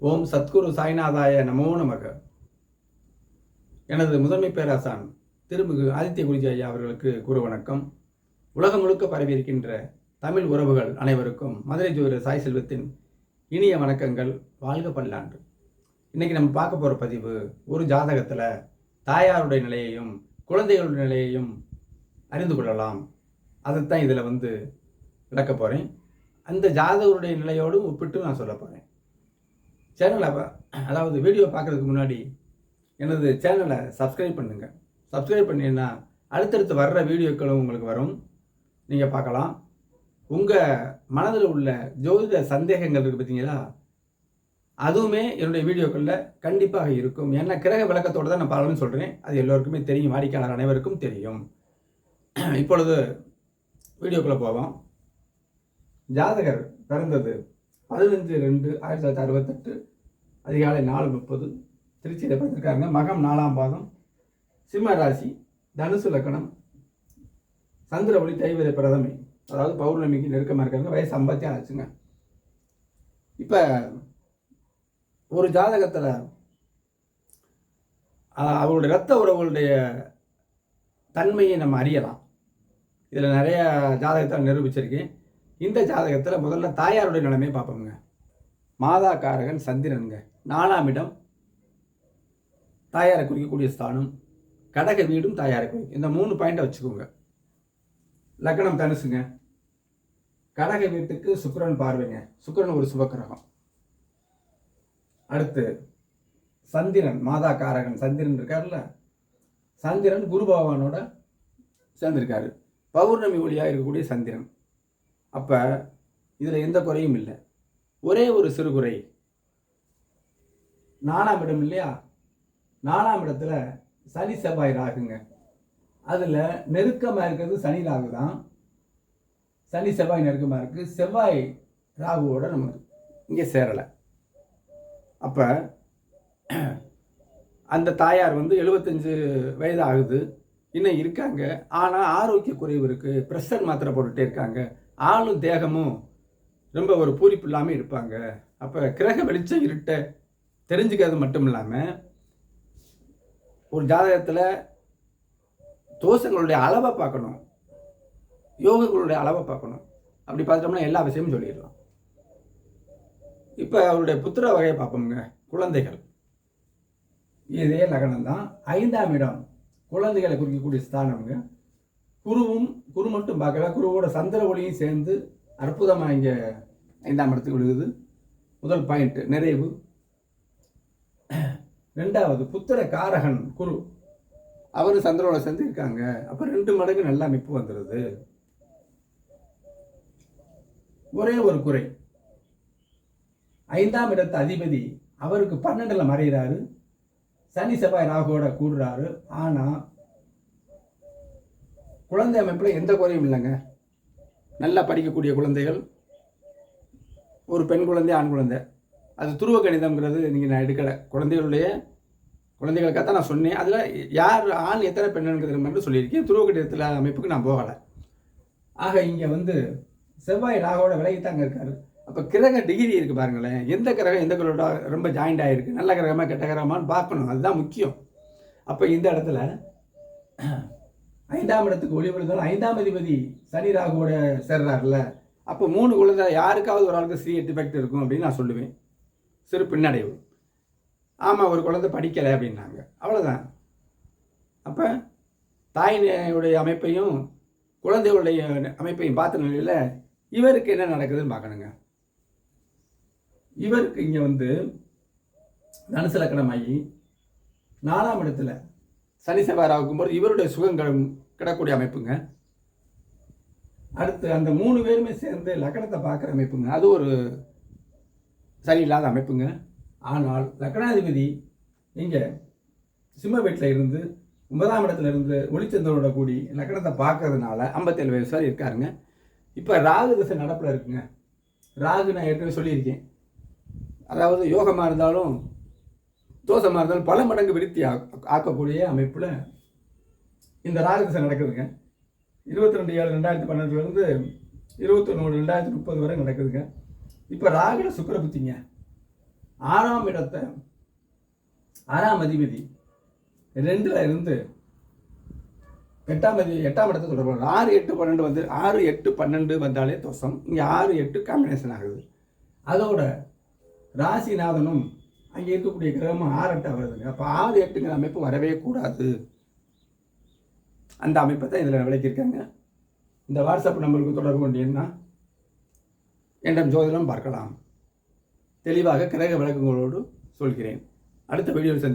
ஓம் சத்குரு சாய்நாதாய நமோ நமக. எனது முதன்மை பேராசான் திருமிகு ஆதித்ய குருஜி ஐயா அவர்களுக்கு குரு வணக்கம். உலகம் முழுக்க பரவியிருக்கின்ற தமிழ் உறவுகள் அனைவருக்கும் மதுரை ஜோதிர சாய் செல்வத்தின் இனிய வணக்கங்கள். வாழ்க பல்லாண்டு. இன்னைக்கு நம்ம பார்க்க போகிற பதிவு ஒரு ஜாதகத்தில் தாயாருடைய நிலையையும் குழந்தைகளுடைய நிலையையும் அறிந்து கொள்ளலாம். அதைத்தான் இதில் வந்து விளக்க போகிறேன் அந்த ஜாதகருடைய நிலையோடும் ஒப்பிட்டு நான் சொல்ல போகிறேன் சேனலை அதாவது வீடியோ பார்க்குறதுக்கு முன்னாடி எனது சேனலை சப்ஸ்கிரைப் பண்ணுங்கள் சப்ஸ்கிரைப் பண்ணீங்கன்னா அடுத்தடுத்து வர்ற வீடியோக்களும் உங்களுக்கு வரும். நீங்கள் பார்க்கலாம். உங்கள் மனதில் உள்ள ஜோதிட சந்தேகங்கள் இருக்குது பார்த்தீங்களா? அதுவுமே என்னுடைய வீடியோக்களில் கண்டிப்பாக இருக்கும். ஏன்னா கிரக விளக்கத்தோடு தான் நான் பலரும் சொல்கிறேன் அது எல்லோருக்குமே தெரியும். வாடிக்கையாளர் அனைவருக்கும் தெரியும். இப்பொழுது வீடியோக்குள்ளே போவோம். ஜாதகர் பிறந்தது பதினஞ்சு ரெண்டு ஆயிரத்தி தொள்ளாயிரத்தி அறுபத்தெட்டு அதிகாலை நாலு முப்பது திருச்சியில் பார்த்துருக்காருங்க மகம் நாலாம் பாதம் சிம்ம ராசி தனுசு லக்கணம் சந்திர ஒளி தைவத பிரதமை. அதாவது பௌர்ணமிக்கு நெருக்கமாக இருக்காங்க வயசு ஐம்பத்தி ஆச்சுங்க. இப்போ ஒரு ஜாதகத்தில் அவங்களுடைய ரத்த உறவுகளுடைய தன்மையை நம்ம அறியலாம். இதில் நிறைய ஜாதகத்தை நிரூபிச்சிருக்கேன். இந்த ஜாதகத்தில் முதல்ல தாயாருடைய நிலைமையை பார்ப்போங்க மாதா காரகன் சந்திரனுங்க. நாலாம் இடம் தாயாரை குறிக்கக்கூடிய ஸ்தானம். கடக வீடும் தாயாரை குறிக்கும். இந்த மூணு பாயிண்டை வச்சுக்கோங்க. லக்னம் தனுசுங்க. கடக வீட்டுக்கு சுக்கரன் பார்வைங்க. சுக்கிரன் ஒரு சுபக்கிரகம். அடுத்து சந்திரன் மாதா காரகன் சந்திரன் இருக்கார்ல சந்திரன் குரு பகவானோட சேர்ந்திருக்காரு. பௌர்ணமி ஒளியாக இருக்கக்கூடிய சந்திரன். அப்போ இதில் எந்த குறையும் இல்லை. ஒரே ஒரு சிறு குறை. நாலாம் இடம் இல்லையா? நாலாம் இடத்துல சனி செவ்வாய் ராகுங்க. அதில் நெருக்கமாக இருக்கிறது சனி ராகு தான். சனி செவ்வாய் நெருக்கமாக இருக்குது செவ்வாய் ராகுவோட நம்ம இங்கே சேரலை. அப்போ அந்த தாயார் வந்து எழுபத்தஞ்சு வயது ஆகுது. இன்னும் இருக்காங்க. ஆனால் ஆரோக்கிய குறைவு இருக்குது ப்ரெஷர் மாத்திரை போட்டுகிட்டே இருக்காங்க. ஆளும் தேகமும் ரொம்ப ஒரு பூரிப்பு இல்லாமல் இருப்பாங்க. அப்போ கிரக வெளிச்சம் இருட்ட தெரிஞ்சுக்கிறது மட்டும் இல்லாமல் ஒரு ஜாதகத்தில் தோஷங்களுடைய அளவை பார்க்கணும். யோகங்களுடைய அளவை பார்க்கணும். அப்படி பார்த்துட்டோம்னா எல்லா விஷயமும் சொல்லிடலாம். இப்போ அவருடைய புத்திர வகையை பார்ப்போம்ங்க. குழந்தைகள். இதே லக்னம் தான் ஐந்தாம் இடம். குழந்தைகளை குறிக்கக்கூடிய ஸ்தானம்ங்க. குருவும் குரு மட்டும் பார்க்கல. குருவோட சந்திர ஒளியும் சேர்ந்து அற்புதமாக இங்கே ஐந்தாம் இடத்துக்கு விழுகுது. முதல் பாயிண்ட் நிறைவு. ரெண்டாவது புத்திர காரகன் குரு. அவர் சந்திரோட சேர்ந்து இருக்காங்க அப்போ ரெண்டு மடங்கு நல்ல அமைப்பு வந்துடுது ஒரே ஒரு குறை. ஐந்தாம் இடத்து அதிபதி அவருக்கு பன்னெண்டில் மறைகிறாரு சனி செவ்வாய் ராகுவோட கூடுறாரு. ஆனால் குழந்தை அமைப்பில் எந்த குறையும் இல்லைங்க. நல்லா படிக்கக்கூடிய குழந்தைகள் ஒரு பெண் குழந்தை ஆண் குழந்தை. அது துருவ கணிதம்ங்கிறது நீங்கள் நான் எடுக்கலை. குழந்தைகளுடைய குழந்தைகளுக்காக தான் நான் சொன்னேன். அதில் யார் ஆண் எத்தனை பெண்ணுங்கிறது மட்டும் சொல்லியிருக்கேன். துருவ கணிதத்தில் அமைப்புக்கு நான் போகலை. ஆக இங்கே வந்து செவ்வாய் ராகோட விலகி தாங்க இருக்காரு. அப்போ கிரக டிகிரி இருக்குது பாருங்களேன். எந்த கிரகம் எந்த கிரகோட ரொம்ப ஜாயிண்ட் ஆகிருக்கு நல்ல கிரகமாக கெட்ட கிரகமான்னு பார்க்கணும். அதுதான் முக்கியம். அப்போ இந்த இடத்துல ஐந்தாம் இடத்துக்கு ஒளி விழுந்தாலும் ஐந்தாம் அதிபதி சனி ராகுவோட சேர்றாருல அப்போ மூணு குழந்தை யாருக்காவது ஒரு ஆளுக்கு சி டிஃபெக்ட் இருக்கும் அப்படின்னு நான் சொல்லுவேன். சிறு பின்னடைவு. ஆமாம் ஒரு குழந்தை படிக்கலை அப்படின்னாங்க. அவ்வளோதான் அப்போ தாயினுடைய அமைப்பையும் குழந்தைகளுடைய அமைப்பையும் பார்த்த நிலையில் இவருக்கு என்ன நடக்குதுன்னு பார்க்கணுங்க. இவருக்கு இங்கே வந்து தனுசு லக்கணமாகி நாலாம் இடத்துல சனி செவ்வாய் ஆகும்போது இவருடைய சுகங்கள் கிடக்கூடிய அமைப்புங்க. அடுத்து அந்த மூணு பேருமே சேர்ந்து லக்கணத்தை பார்க்குற அமைப்புங்க. அது ஒரு சரியில்லாத அமைப்புங்க. ஆனால் லக்கணாதிபதி இங்கே சிம்ம வீட்டில் இருந்து ஒன்பதாம் இடத்துல இருந்து ஒளிச்சந்திரனோட கூடி லக்கணத்தை பார்க்கறதுனால ஐம்பத்தேழு வயசு வரை இருக்காருங்க. இப்போ ராகு திசை நடப்பில் இருக்குங்க. ராகு நான் ஏற்கனவே சொல்லியிருக்கேன். அதாவது யோகமாக இருந்தாலும் தோஷமாக இருந்தாலும் பல மடங்கு விருத்தி ஆக்கக்கூடிய அமைப்பில் இந்த ராஜதிசை நடக்குதுங்க. இருபத்தி ரெண்டு ஏழு ரெண்டாயிரத்தி பன்னெண்டுலேருந்து இருபத்தொன்று ரெண்டாயிரத்தி முப்பது வரை நடக்குதுங்க. இப்போ ராகுல சுக்கர புத்திங்க. ஆறாம் இடத்தை ஆறாம் அதிபதி ரெண்டில் இருந்து எட்டாம் அதிபதி எட்டாம் இடத்தை தொடர்பு ஆறு எட்டு பன்னெண்டு வந்து ஆறு எட்டு பன்னெண்டு வந்தாலே தோஷம் இங்கே ஆறு எட்டு காம்பினேஷன் ஆகுது. அதோட ராசிநாதனும் அங்கே இருக்கக்கூடிய கிரகமும் ஆறு எட்டாக வருதுங்க அப்போ ஆறு எட்டுங்கிற அமைப்பு வரவே கூடாது. அந்த அமைப்பை தான் இதில் விளக்கியிருக்காங்க. இந்த வாட்ஸ்அப் நம்பருக்கு தொடர்பு கொண்டீங்கன்னா என்னிடம் ஜோதிடம் பார்க்கலாம். தெளிவாக கிரக விளக்கங்களோடு சொல்கிறேன். அடுத்த வீடியோவில் சந்தி